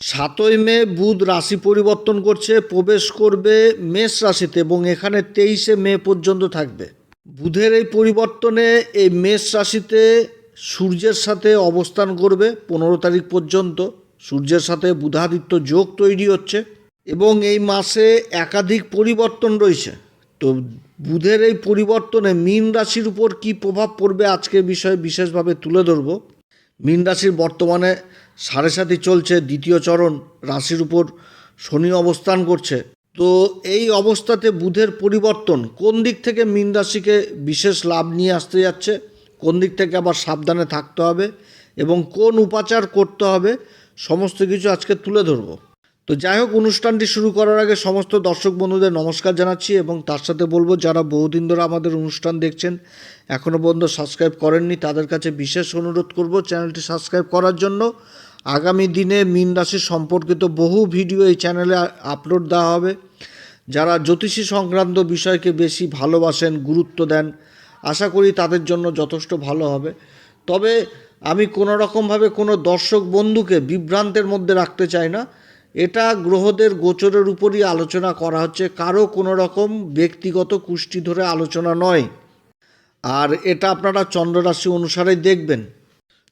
সাতই মে বুধ রাশি পরিবর্তন করছে, প্রবেশ করবে মেষ রাশিতে এবং এখানে তেইশে মে পর্যন্ত থাকবে। বুধের এই পরিবর্তনে এই মেষ রাশিতে সূর্যের সাথে অবস্থান করবে পনেরো তারিখ পর্যন্ত। সূর্যের সাথে বুধাদিত্য যোগ তৈরি হচ্ছে এবং এই মাসে একাধিক পরিবর্তন রয়েছে। তো বুধের এই পরিবর্তনে মীন রাশির উপর কী প্রভাব পড়বে আজকের বিষয়ে বিশেষভাবে তুলে ধরবো। মীন রাশির বর্তমানে সাড়ে সাথী চলছে দ্বিতীয় চরণ, রাশির উপর শনি অবস্থান করছে। তো এই অবস্থাতে বুধের পরিবর্তন কোন দিক থেকে মীন রাশিকে বিশেষ লাভ নিয়ে আসতে যাচ্ছে, কোন দিক থেকে আবার সাবধানে থাকতে হবে এবং কোন উপাচার করতে হবে, সমস্ত কিছু আজকে তুলে ধরবো। তো যাই হোক, অনুষ্ঠানটি শুরু করার আগে সমস্ত দর্শক বন্ধুদের নমস্কার জানাচ্ছি এবং তার সাথে বলব, যারা বহুদিন ধরে আমাদের অনুষ্ঠান দেখছেন এখনও পর্যন্ত সাবস্ক্রাইব করেননি, তাদের কাছে বিশেষ অনুরোধ করব চ্যানেলটি সাবস্ক্রাইব করার জন্য। আগামী দিনে মীন রাশি সম্পর্কিত বহু ভিডিও এই চ্যানেলে আপলোড দেওয়া হবে। যারা জ্যোতিষী সংক্রান্ত বিষয়কে বেশি ভালোবাসেন, গুরুত্ব দেন, আশা করি তাদের জন্য যথেষ্ট ভালো হবে। তবে আমি কোনো রকমভাবে কোনো দর্শক বন্ধুকে বিভ্রান্তের মধ্যে রাখতে চাই না। এটা গ্রহদের গোচরের উপরই আলোচনা করা হচ্ছে। কারও কোনো রকম ব্যক্তিগত কুষ্টি ধরে আলোচনা নয়। আর এটা আপনারা চন্দ্ররাশি অনুসারে দেখবেন।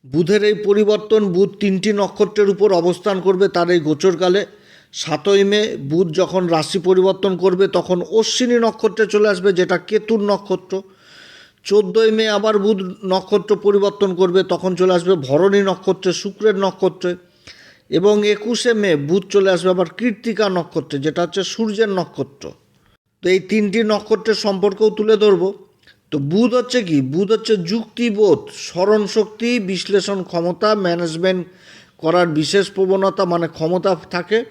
বুধের এই পরিবর্তন বুধ তিনটি নক্ষত্রের উপর অবস্থান করবে, তার এই গোচরকালে। সাতই মে, বুধ যখন রাশি পরিবর্তন করবে, তখন অশ্বিনী নক্ষত্রে চলে আসবে, যেটা কেতুর নক্ষত্র। চোদ্দোই মে আবার বুধ নক্ষত্র পরিবর্তন করবে, তখন চলে আসবে ভরণী নক্ষত্রে, শুক্রের নক্ষত্রে। এবং একুশে মে, বুধ চলে আসবে আবার কৃত্তিকা নক্ষত্রে, যেটা হচ্ছে সূর্যের নক্ষত্র। তো এই তিনটি নক্ষত্রের সম্পর্কেও তুলে ধরবো। তো বুধ হচ্ছে কি? বুধ হচ্ছে যুক্তিবোধ স্মরণ শক্তি বিশ্লেষণ ক্ষমতা, ম্যানেজমেন্ট করার বিশেষ প্রবণতা মানে ক্ষমতা থাকে।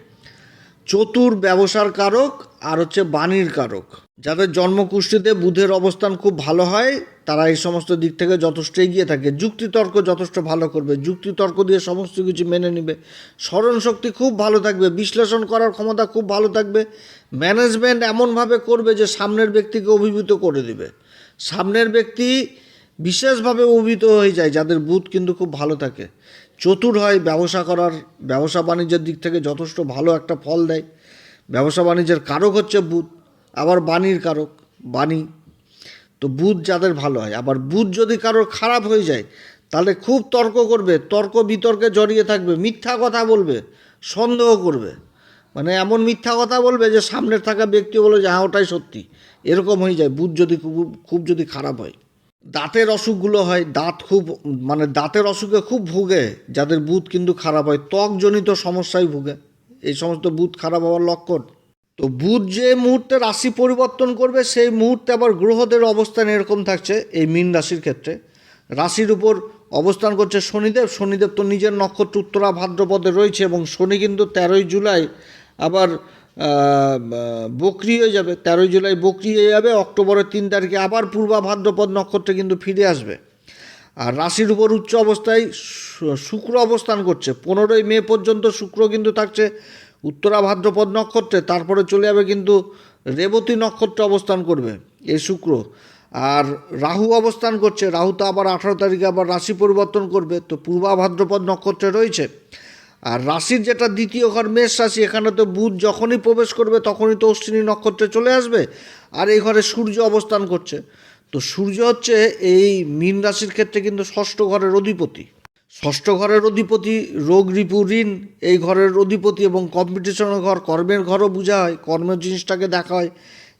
চতুর ব্যবসার কারক আর হচ্ছে বাণীর কারক। যাদের জন্মকুষ্ঠিতে বুধের অবস্থান খুব ভালো হয়, তারা এই সমস্ত দিক থেকে যথেষ্ট এগিয়ে থাকে। যুক্তিতর্ক যথেষ্ট ভালো করবে। যুক্তিতর্ক দিয়ে সমস্ত কিছু মেনে নেবে। স্মরণ শক্তি খুব ভালো থাকবে। বিশ্লেষণ করার ক্ষমতা খুব ভালো থাকবে। ম্যানেজমেন্ট এমনভাবে করবে যে সামনের ব্যক্তিকে অভিভূত করে দিবে। সামনের ব্যক্তি বিশেষভাবে অভিভূত হয়ে যায়, যাদের বুধ কিন্তু খুব ভালো থাকে। চতুর হয়, ব্যবসা করার, ব্যবসা বাণিজ্যের দিক থেকে যথেষ্ট ভালো একটা ফল দেয়। ব্যবসা বাণিজ্যের কারক হচ্ছে বুধ, আবার বাণীর কারক, বাণী। তো বুধ যাদের ভালো হয়, আবার বুধ যদি কারোর খারাপ হয়ে যায়, তাহলে খুব তর্ক করবে, তর্ক বিতর্কে জড়িয়ে থাকবে, মিথ্যা কথা বলবে, সন্দেহ করবে। মানে এমন মিথ্যা কথা বলবে যে সামনের থাকা ব্যক্তি বলে যে হ্যাঁ ওটাই সত্যি। এরকম হয়ে যায়, বুধ যদি খুব খুব যদি খারাপ হয়। দাঁতের অসুখগুলো হয়, দাঁত খুব মানে দাঁতের অসুখে খুব ভুগে, যাদের বুধ কিন্তু খারাপ হয়, ত্বকজনিত সমস্যায় ভুগে। এই সমস্ত বুধ খারাপ হওয়ার লক্ষণ। তো বুধ যে মুহূর্তে রাশি পরিবর্তন করবে, সেই মুহূর্তে আবার গ্রহদের অবস্থান এরকম থাকছে, এই মীন রাশির ক্ষেত্রে। রাশির উপর অবস্থান করছে শনিদেব। শনিদেব তো নিজের নক্ষত্র উত্তরা ভাদ্রপদে রয়েছে এবং শনি কিন্তু তেরোই জুলাই আবার বকরি হয়ে যাবে, তেরোই জুলাই বকরি হয়ে যাবে, অক্টোবরের তিন তারিখে আবার পূর্বা ভাদ্রপদ নক্ষত্রে কিন্তু ফিরে আসবে। আর রাশির উপর উচ্চ অবস্থায় শুক্র অবস্থান করছে। পনেরোই মে পর্যন্ত শুক্র কিন্তু থাকছে উত্তরা ভাদ্রপদ নক্ষত্রে, তারপরে চলে যাবে কিন্তু রেবতী নক্ষত্রে অবস্থান করবে এই শুক্র। আর রাহু অবস্থান করছে, রাহু তো আবার আঠারো তারিখে আবার রাশি পরিবর্তন করবে, তো পূর্বা ভাদ্রপদ নক্ষত্রে রয়েছে। আর রাশির যেটা দ্বিতীয় ঘর মেষ রাশি, এখানে তো বুধ যখনই প্রবেশ করবে তখনই তো অশ্বিনী নক্ষত্রে চলে আসবে আর এই ঘরে সূর্য অবস্থান করছে। তো সূর্য হচ্ছে এই মীন রাশির ক্ষেত্রে কিন্তু ষষ্ঠ ঘরের অধিপতি। ষষ্ঠ ঘরের অধিপতি রোগ, রিপু, ঋণ, এই ঘরের অধিপতি এবং কম্পিটিশনের ঘর, কর্মের ঘরও বোঝা হয়, কর্মের জিনিসটাকে দেখা হয়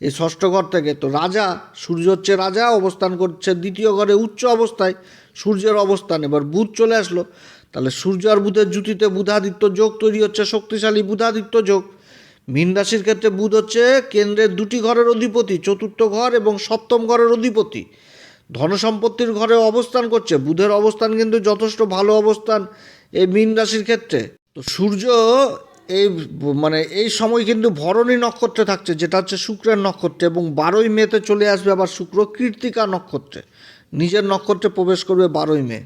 এই ষষ্ঠ ঘর থেকে। তো রাজা, সূর্য হচ্ছে রাজা, অবস্থান করছে দ্বিতীয় ঘরে উচ্চ অবস্থায় সূর্যের অবস্থান। এবার বুধ চলে আসলো তাহলে সূর্য আর বুধের জুতিতে বুধাদিত্য যোগ তৈরি হচ্ছে শক্তিশালী বুধাদিত্য যোগ। মীন রাশির ক্ষেত্রে বুধ হচ্ছে কেন্দ্রের দুটি ঘরের অধিপতি, চতুর্থ ঘর এবং সপ্তম ঘরের অধিপতি। ধনসম্পত্তির ঘরে অবস্থান করছে, বুধের অবস্থান কিন্তু যথেষ্ট ভালো অবস্থান এই মীন রাশির ক্ষেত্রে। তো সূর্য এই মানে এই সময় কিন্তু ভরণী নক্ষত্রে থাকছে, যেটা হচ্ছে শুক্রের নক্ষত্রে এবং বারোই মেতে চলে আসবে আবার শুক্র কীর্তিকা নক্ষত্রে। নিজের নক্ষত্রে প্রবেশ করবে বারোই মে।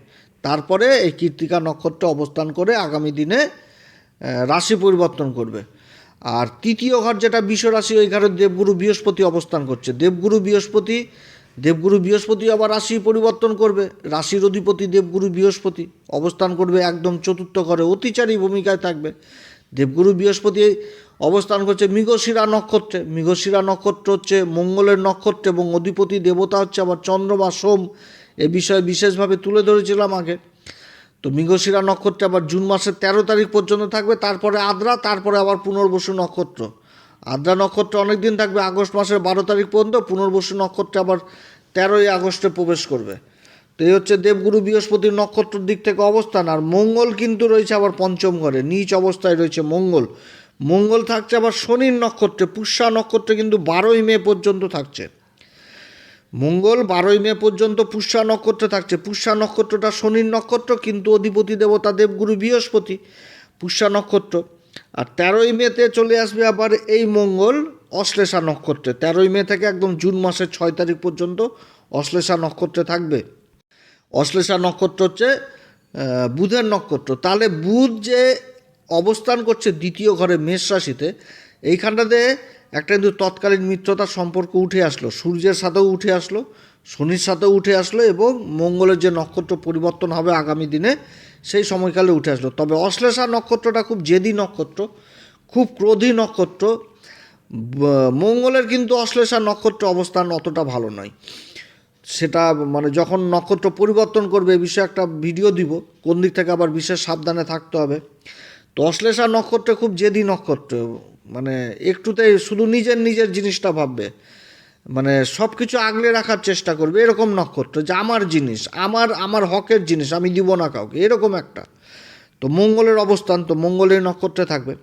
তারপরে এই কৃত্তিকা নক্ষত্রে অবস্থান করে আগামী দিনে রাশি পরিবর্তন করবে। আর তৃতীয় ঘর যেটা বিষ রাশি ওই ঘরে দেবগুরু বৃহস্পতি অবস্থান করছে। দেবগুরু বৃহস্পতি দেবগুরু বৃহস্পতি আবার রাশি পরিবর্তন করবে। রাশির অধিপতি দেবগুরু বৃহস্পতি অবস্থান করবে একদম চতুর্থ ঘরে, অতিচারী ভূমিকায় থাকবে। দেবগুরু বৃহস্পতি অবস্থান করছে মৃগশিরা নক্ষত্রে। মৃগশিরা নক্ষত্র হচ্ছে মঙ্গলের নক্ষত্র এবং অধিপতি দেবতা হচ্ছে আবার চন্দ্র বা সোম। এ বিষয়ে বিশেষভাবে তুলে ধরেছিলাম আগে। তো মৃগশিরা নক্ষত্রে আবার জুন মাসের তেরো তারিখ পর্যন্ত থাকবে, তারপরে আদ্রা, তারপরে আবার পুনর্বসু নক্ষত্র। আদ্রা নক্ষত্র অনেক দিন থাকবে, আগস্ট মাসের বারো তারিখ পর্যন্ত পুনর্বসু নক্ষত্রে আবার তেরোই আগস্টে প্রবেশ করবে। তো এই হচ্ছে দেবগুরু বৃহস্পতির নক্ষত্রের দিক থেকে অবস্থান, আর মঙ্গল কিন্তু রয়েছে আবার পঞ্চম ঘরে, নিচ অবস্থায় রয়েছে মঙ্গল। মঙ্গল থাকছে আবার শনির নক্ষত্রে, পুষ্যা নক্ষত্রে কিন্তু বারোই মে পর্যন্ত থাকছে। মঙ্গল বারোই মে পর্যন্ত পুষ্যা নক্ষত্রে থাকছে। পুষ্যা নক্ষত্রটা শনির নক্ষত্র, কিন্তু অধিপতি দেবতা দেবগুরু বৃহস্পতি পুষ্যা নক্ষত্র। আর তেরোই মেতে চলে আসবে আবার এই মঙ্গল অশ্লেষা নক্ষত্রে। তেরোই মে থেকে একদম জুন মাসের ছয় তারিখ পর্যন্ত অশ্লেষা নক্ষত্রে থাকবে। অশ্লেষা নক্ষত্র হচ্ছে বুধের নক্ষত্র। তাহলে বুধ যে অবস্থান করছে দ্বিতীয় ঘরে মেষ রাশিতে, এইখানটাতে একটা কিন্তু তৎকালীন মিত্রতার সম্পর্ক উঠে আসলো, সূর্যের সাথেও উঠে আসলো, শনির সাথেও উঠে আসলো এবং মঙ্গলের যে নক্ষত্র পরিবর্তন হবে আগামী দিনে, সেই সময়কালে উঠে আসলো। তবে অশ্লেষা নক্ষত্রটা খুব জেদি নক্ষত্র, খুব ক্রোধী নক্ষত্র। মঙ্গলের কিন্তু অশ্লেষা নক্ষত্র অবস্থান অতটা ভালো নয়। সেটা মানে যখন নক্ষত্র পরিবর্তন করবে এ বিষয়ে একটা ভিডিও দিব, কোন দিক থেকে আবার বিশেষ সাবধানে থাকতে হবে। তো অশ্লেষা নক্ষত্র খুব জেদি নক্ষত্র। মানে একটুতেই শুধু নিজের নিজের জিনিসটা ভাববে। মানে সব কিছু আগলে রাখার চেষ্টা করবে, এরকম নক্ষত্র, যে আমার জিনিস, আমার আমার হকের জিনিস, আমি দিব না কাউকে, এরকম একটা। তো মঙ্গলের অবস্থান, তো মঙ্গলের নক্ষত্রে থাকবে।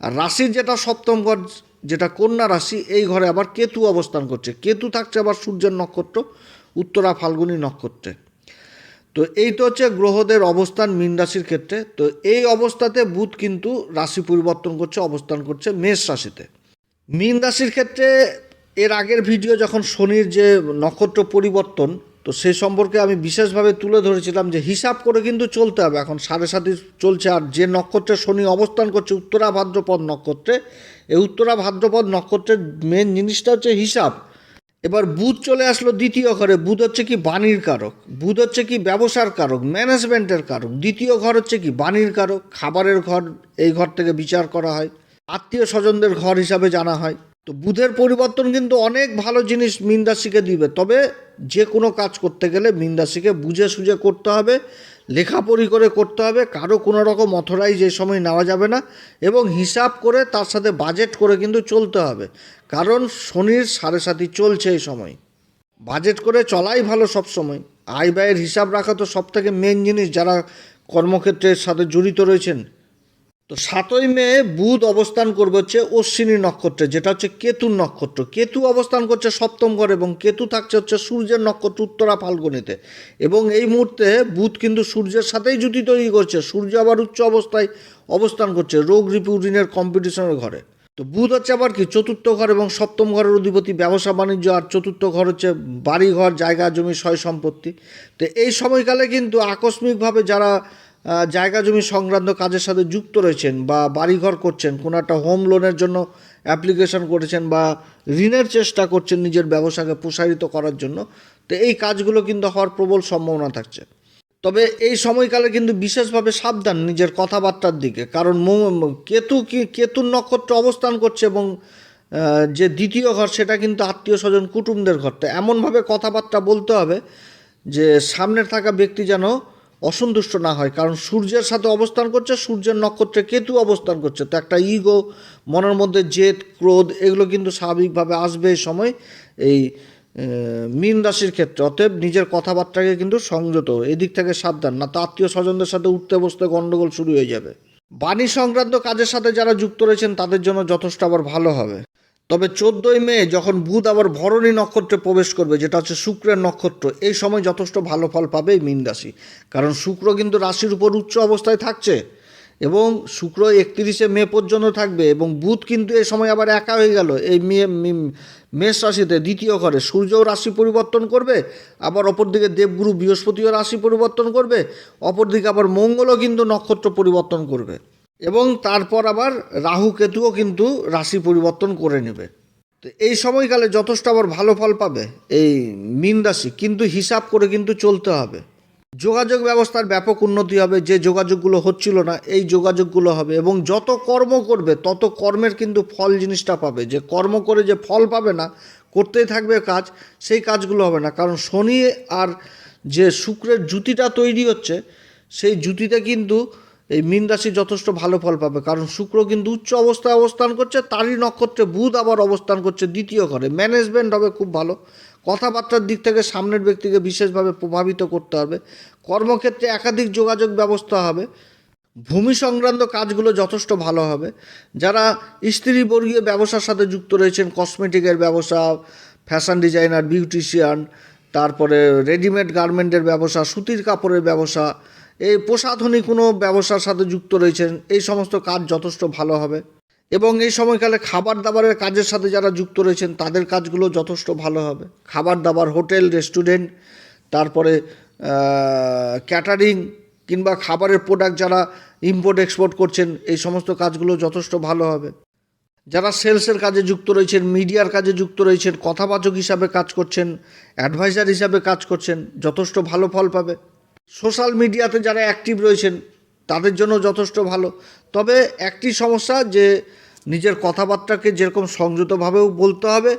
আর রাশির যেটা সপ্তম ঘর, যেটা কন্যা রাশি, এই ঘরে আবার কেতু অবস্থান করছে। কেতু থাকছে আবার সূর্যের নক্ষত্র, উত্তরা ফাল্গুনী নক্ষত্রে। তো এই তো হচ্ছে গ্রহদের অবস্থান মীন রাশির ক্ষেত্রে। তো এই অবস্থাতে বুধ কিন্তু রাশি পরিবর্তন করছে, অবস্থান করছে মেষ রাশিতে। মীন রাশির ক্ষেত্রে এর আগের ভিডিও যখন শনির যে নক্ষত্র পরিবর্তন, তো সে সম্পর্কে আমি বিশেষভাবে তুলে ধরেছিলাম যে হিসাব করে কিন্তু চলতে হবে। এখন সাড়ে সাথে চলছে আর যে নক্ষত্রে শনি অবস্থান করছে উত্তরা ভাদ্রপদ নক্ষত্রে, এই উত্তরা ভাদ্রপদ নক্ষত্রের মেন জিনিসটা হচ্ছে হিসাব। এবার বুধ চলে আসলো দ্বিতীয় ঘরে। বুধ হচ্ছে কি বাণীর কারক। বুধ হচ্ছে কি ব্যবসার কারক ম্যানেজমেন্টের কারক। দ্বিতীয় ঘর হচ্ছে কি বাণীর কারক। খাবারের ঘর, এই ঘর থেকে বিচার করা হয়। আত্মীয় স্বজনদের ঘর হিসাবে জানা হয়। তো বুধের পরিবর্তন কিন্তু অনেক ভালো জিনিস মীন রাশিকে দিবে। তবে যে কোনো কাজ করতে গেলে মীন রাশিকে বুঝে সুঝে করতে হবে, লেখাপড়ি করে করতে হবে। কারও কোনো রকম অথরাইজ এই সময় নেওয়া যাবে না। এবং হিসাব করে তার সাথে বাজেট করে কিন্তু চলতে হবে। কারণ শনির সাড়ে সাথী চলছে এই সময়। বাজেট করে চলাই ভালো সব সময়। আয় ব্যয়ের হিসাব রাখা তো সব থেকে মেন জিনিস যারা কর্মক্ষেত্রের সাথে জড়িত রয়েছেন। তো সাতই মে বুধ অবস্থান করবে হচ্ছে অশ্বিনী নক্ষত্রে, যেটা হচ্ছে কেতুর নক্ষত্র। কেতু অবস্থান করছে সপ্তম ঘর এবং কেতু থাকছে হচ্ছে সূর্যের নক্ষত্র উত্তরা ফাল্গুনিতে। এবং এই মুহূর্তে বুধ কিন্তু সূর্যের সাথেই জুতি তৈরি করছে, সূর্য আবার উচ্চ অবস্থায় অবস্থান করছে রোগ রিপু ঋণের কম্পিটিশনের ঘরে। তো বুধ হচ্ছে আবার কি? চতুর্থ ঘর এবং সপ্তম ঘরের অধিপতি, ব্যবসা, বাণিজ্য আর চতুর্থ ঘর হচ্ছে বাড়ি ঘর জায়গা, জমি, সয় সম্পত্তি। তো এই সময়কালে কিন্তু আকস্মিকভাবে যারা জায়গা, জমি সংক্রান্ত কাজের সাথে যুক্ত রয়েছেন বা বাড়িঘর করছেন, কোনো একটা হোম লোনের জন্য অ্যাপ্লিকেশন করেছেন বা ঋণের চেষ্টা করছেন নিজের ব্যবসাকে প্রসারিত করার জন্য, তো এই কাজগুলো কিন্তু হওয়ার প্রবল সম্ভাবনা থাকছে। তবে এই সময়কালে কিন্তু বিশেষভাবে সাবধান নিজের কথাবার্তার দিকে। কারণ কেতু কি, কেতুর নক্ষত্র অবস্থান করছে এবং যে দ্বিতীয় ঘর সেটা কিন্তু আত্মীয় স্বজন কুটুমদের ঘরটা। এমনভাবে কথাবার্তা বলতে হবে যে সামনের থাকা ব্যক্তি যেন অসন্তুষ্ট না হয়। কারণ সূর্যের সাথে অবস্থান করছে, সূর্যের নক্ষত্রে কেতু অবস্থান করছে। তো একটা ইগো মনের মধ্যে জেদ, ক্রোধ, এগুলো কিন্তু স্বাভাবিকভাবে আসবে এই সময়। এই মীন রাশির ক্ষেত্রে, অতএব নিজের কথাবার্তাকে কিন্তু সংযত, এদিক থেকে সাবধান, না তো আত্মীয় স্বজনদের সাথে উঠতে বসতে গণ্ডগোল শুরু হয়ে যাবে। বাণী সংক্রান্ত কাজের সাথে যারা যুক্ত রয়েছেন, তাদের জন্য যথেষ্ট আবার ভালো হবে। তবে চোদ্দোই মে যখন বুধ আবার ভরণী নক্ষত্রে প্রবেশ করবে, যেটা হচ্ছে শুক্রের নক্ষত্র, এই সময় যথেষ্ট ভালো ফল পাবে মীন রাশি। কারণ শুক্র কিন্তু রাশির উপর উচ্চ অবস্থায় থাকছে। এবং শুক্র একত্রিশে মে পর্যন্ত থাকবে এবং বুধ কিন্তু এই সময় আবার একা হয়ে গেল। এই মে, মেষ রাশিতে দ্বিতীয় ঘরে সূর্যও রাশি পরিবর্তন করবে, আবার অপরদিকে দেবগুরু বৃহস্পতিও রাশি পরিবর্তন করবে, অপরদিকে আবার মঙ্গলও কিন্তু নক্ষত্র পরিবর্তন করবে এবং তারপর আবার রাহু কেতুও কিন্তু রাশি পরিবর্তন করে নেবে। তো এই সময়কালে যথেষ্ট আবার ভালো ফল পাবে এই মীন রাশি, কিন্তু হিসাব করে কিন্তু চলতে হবে। যোগাযোগ ব্যবস্থার ব্যাপক উন্নতি হবে, যে যোগাযোগগুলো হচ্ছিল না, এই যোগাযোগগুলো হবে এবং যত কর্ম করবে, তত কর্মের কিন্তু ফল জিনিসটা পাবে। যে কর্ম করে যে ফল পাবে না, করতেই থাকবে কাজ, সেই কাজগুলো হবে না। কারণ শনি আর যে শুক্রের জুতিটা তৈরি হচ্ছে, সেই জুতিতে কিন্তু এই মীন রাশি যথেষ্ট ভালো ফল পাবে, কারণ শুক্র কিন্তু উচ্চ অবস্থায় অবস্থান করছে, তারই নক্ষত্রে বুধ আবার অবস্থান করছে দ্বিতীয় ঘরে। ম্যানেজমেন্ট হবে খুব ভালো। কথাবার্তার দিক থেকে সামনের ব্যক্তিকে বিশেষভাবে প্রভাবিত করতে হবে। কর্মক্ষেত্রে একাধিক যোগাযোগ ব্যবস্থা হবে। ভূমি সংক্রান্ত কাজগুলো যথেষ্ট ভালো হবে। যারা স্ত্রীবর্গীয় ব্যবসার সাথে যুক্ত রয়েছেন কসমেটিকের ব্যবসা ফ্যাশন ডিজাইনার বিউটিশিয়ান তারপরে রেডিমেড গার্মেন্টের ব্যবসা, সুতির কাপড়ের ব্যবসা এই প্রসাধনী কোনো ব্যবসার সাথে যুক্ত রয়েছেন, এই সমস্ত কাজ যথেষ্ট ভালো হবে। এবং এই সময়কালে খাবার দাবারের কাজের সাথে যারা যুক্ত রয়েছেন, তাদের কাজগুলো যথেষ্ট ভালো হবে। খাবার দাবার হোটেল, রেস্টুরেন্ট, তারপরে ক্যাটারিং কিংবা খাবারের প্রোডাক্ট যারা ইম্পোর্ট, এক্সপোর্ট করছেন, এই সমস্ত কাজগুলো যথেষ্ট ভালো হবে। যারা সেলসের কাজে যুক্ত রয়েছেন, মিডিয়ার কাজে যুক্ত রয়েছেন, কথাবাচক হিসাবে কাজ করছেন, অ্যাডভাইজার হিসাবে কাজ করছেন, যথেষ্ট ভালো ফল পাবে। সোশ্যাল মিডিয়াতে যারা অ্যাক্টিভ রয়েছেন, তাদের জন্য যথেষ্ট ভালো। তবে একটি সমস্যা যে নিজের কথাবার্তাকে যেরকম সংযতভাবেও বলতে হবে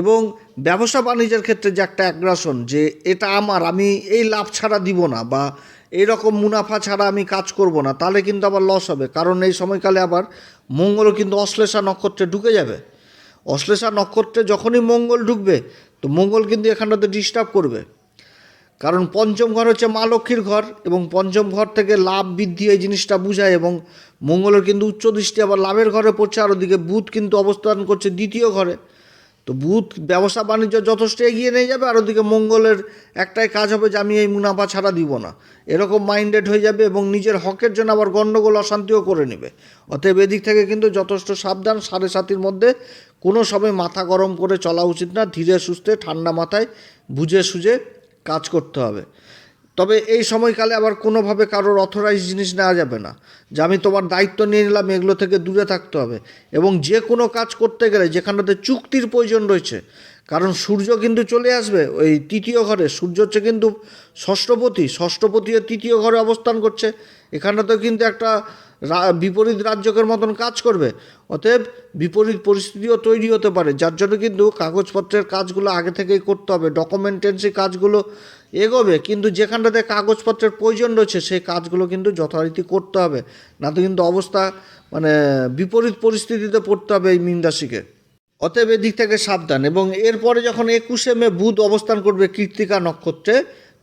এবং ব্যবসা বাণিজ্যের ক্ষেত্রে যে একটা অ্যাগ্রাসন যে এটা আমার, আমি এই লাভ ছাড়া দিব না বা এইরকম মুনাফা ছাড়া আমি কাজ করব না, তাহলে কিন্তু আবার লস হবে। কারণ এই সময়কালে আবার মঙ্গলও কিন্তু অশ্লেষা নক্ষত্রে ঢুকে যাবে। অশ্লেষা নক্ষত্রে যখনই মঙ্গল ঢুকবে, তো মঙ্গল কিন্তু এখানটাতে ডিস্টার্ব করবে। কারণ পঞ্চম ঘর হচ্ছে মা লক্ষ্মীর ঘর এবং পঞ্চম ঘর থেকে লাভ বৃদ্ধি এই জিনিসটা বোঝায় এবং মঙ্গলের কিন্তু উচ্চ দৃষ্টি আবার লাভের ঘরে পড়ছে, আর ওদিকে বুধ কিন্তু অবস্থান করছে দ্বিতীয় ঘরে। তো বুধ ব্যবসা বাণিজ্য যথেষ্ট এগিয়ে নিয়ে যাবে, আর ওদিকে মঙ্গলের একটাই কাজ হবে যে আমি এই মুনাফা ছাড়া দিব না। এরকম মাইন্ডেড হয়ে যাবে এবং নিজের হকের জন্য আবার গণ্ডগোল, অশান্তিও করে নেবে। অতএব এদিক থেকে কিন্তু যথেষ্ট সাবধান, সাড়ে সাতির মধ্যে কোনো সময় মাথা গরম করে চলা উচিত না, ধীরে সুস্থে, ঠান্ডা মাথায় বুঝে সুঝে কাজ করতে হবে। তবে এই সময়কালে আবার কোনোভাবে কারোর অথরাইজ জিনিস নেওয়া যাবে না। যে আমি তোমার দায়িত্ব নিয়ে নিলাম, এগুলো থেকে দূরে থাকতে হবে। এবং যে কোনো কাজ করতে গেলে যেখানটাতে চুক্তির প্রয়োজন রয়েছে, কারণ সূর্য কিন্তু চলে আসবে ওই তৃতীয় ঘরে। সূর্য হচ্ছে কিন্তু ষষ্ঠপতি, ষষ্ঠপতিও তৃতীয় ঘরে অবস্থান করছে। এখানটাতেও কিন্তু একটা বিপরীত রাজ্যকের মতন কাজ করবে। অতএব বিপরীত পরিস্থিতিও তৈরি হতে পারে। যার জন্য কিন্তু কাগজপত্রের কাজগুলো আগে থেকেই করতে হবে। ডকুমেন্টেন্সি কাজগুলো এগোবে, কিন্তু যেখানটাতে কাগজপত্রের প্রয়োজন রয়েছে, সেই কাজগুলো কিন্তু যথারীতি করতে হবে। না তো কিন্তু অবস্থা মানে বিপরীত পরিস্থিতিতে পড়তে হবে এই মীন রাশিকে। অতএব এদিক থেকে সাবধান। এবং এরপরে যখন একুশে মে বুধ অবস্থান করবে কৃত্তিকা নক্ষত্রে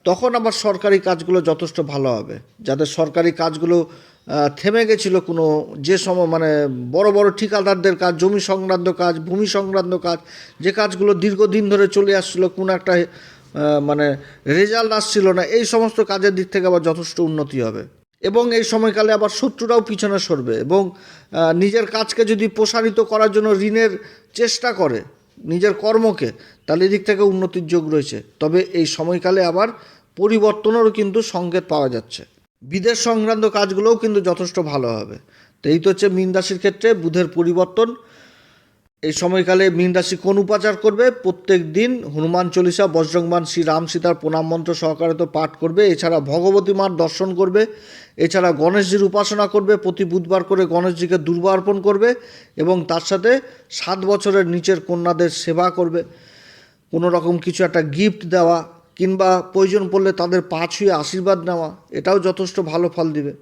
তখন আবার সরকারি কাজগুলো যথেষ্ট ভালো হবে। যাদের সরকারি কাজগুলো থেমে গেছিল কোনো, যে সময় মানে বড় বড় ঠিকাদারদের কাজ, জমি সংক্রান্ত কাজ, ভূমি সংক্রান্ত কাজ, যে কাজগুলো দীর্ঘদিন ধরে চলে আসছিল, কোনো একটা মানে রেজাল্ট আসছিল না, এই সমস্ত কাজের দিক থেকে আবার যথেষ্ট উন্নতি হবে। এবং এই সময়কালে আবার শত্রুরাও পিছনে সরবে এবং নিজের কাজকে যদি প্রসারিত করার জন্য ঋণের চেষ্টা করে, নিজের কর্মকে, তাহলে এদিক থেকে উন্নতির যোগ রয়েছে। তবে এই সময়কালে আবার পরিবর্তনেরও কিন্তু সংকেত পাওয়া যাচ্ছে। বিদেশ সংক্রান্ত কাজগুলোও কিন্তু যথেষ্ট ভালো হবে। তো এই তো হচ্ছে মীন রাশির ক্ষেত্রে বুধের পরিবর্তন। এই সময়কালে মীন রাশি কোন উপাচার করবে? প্রত্যেক দিন হনুমান চল্লিশা বজ্রংবান শ্রী রাম সীতার প্রণাম মন্ত্র সহকারে তো পাঠ করবে। এছাড়া ভগবতী মার দর্শন করবে। এছাড়া গণেশজির উপাসনা করবে। প্রতি বুধবার করে গণেশজিকে দুর্বা অর্পণ করবে এবং তার সাথে সাত বছরের নিচের কন্যাদের সেবা করবে। কোনো রকম কিছু একটা গিফট দেওয়া কিংবা প্রয়োজন পড়লে তাদের পা ছুঁয়ে আশীর্বাদ নেওয়া, এটাও যথেষ্ট ভালো ফল দিবে।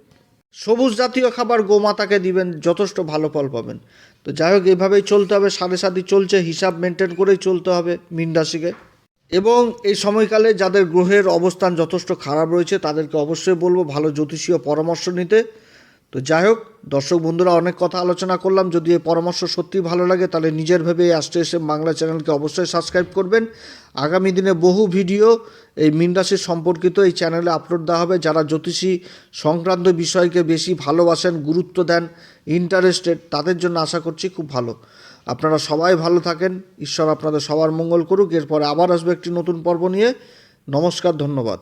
সবুজ জাতীয় খাবার গোমাতাকে দিবেন, যথেষ্ট ভালো ফল পাবেন। তো যাই হোক, এভাবেই চলতে হবে সাড়ে সাথে চলছে, হিসাব মেনটেন করেই চলতে হবে মীন রাশিকে। এবং এই সময়কালে যাদের গ্রহের অবস্থান যথেষ্ট খারাপ রয়েছে, তাদেরকে অবশ্যই বলব, ভালো জ্যোতিষীয় পরামর্শ নিতে। তো যাই হোক, দর্শক বন্ধুরা, অনেক কথা আলোচনা করলাম। যদি এই পরামর্শ সত্যি ভালো লাগে, তাহলে নিজের ভেবে এই আস্তে এসে বাংলা চ্যানেলকে অবশ্যই সাবস্ক্রাইব করবেন। আগামী দিনে বহু ভিডিও এই মীন রাশি সম্পর্কিত এই চ্যানেলে আপলোড দেওয়া হবে। যারা জ্যোতিষী সংক্রান্ত বিষয়কে বেশি ভালোবাসেন, গুরুত্ব দেন ইন্টারেস্টেড তাদের জন্য আশা করছি খুব ভালো। আপনারা সবাই ভালো থাকেন। ঈশ্বর আপনাদের সবার মঙ্গল করুক। এরপরে আবার আসবে একটি নতুন পর্ব নিয়ে। নমস্কার, ধন্যবাদ।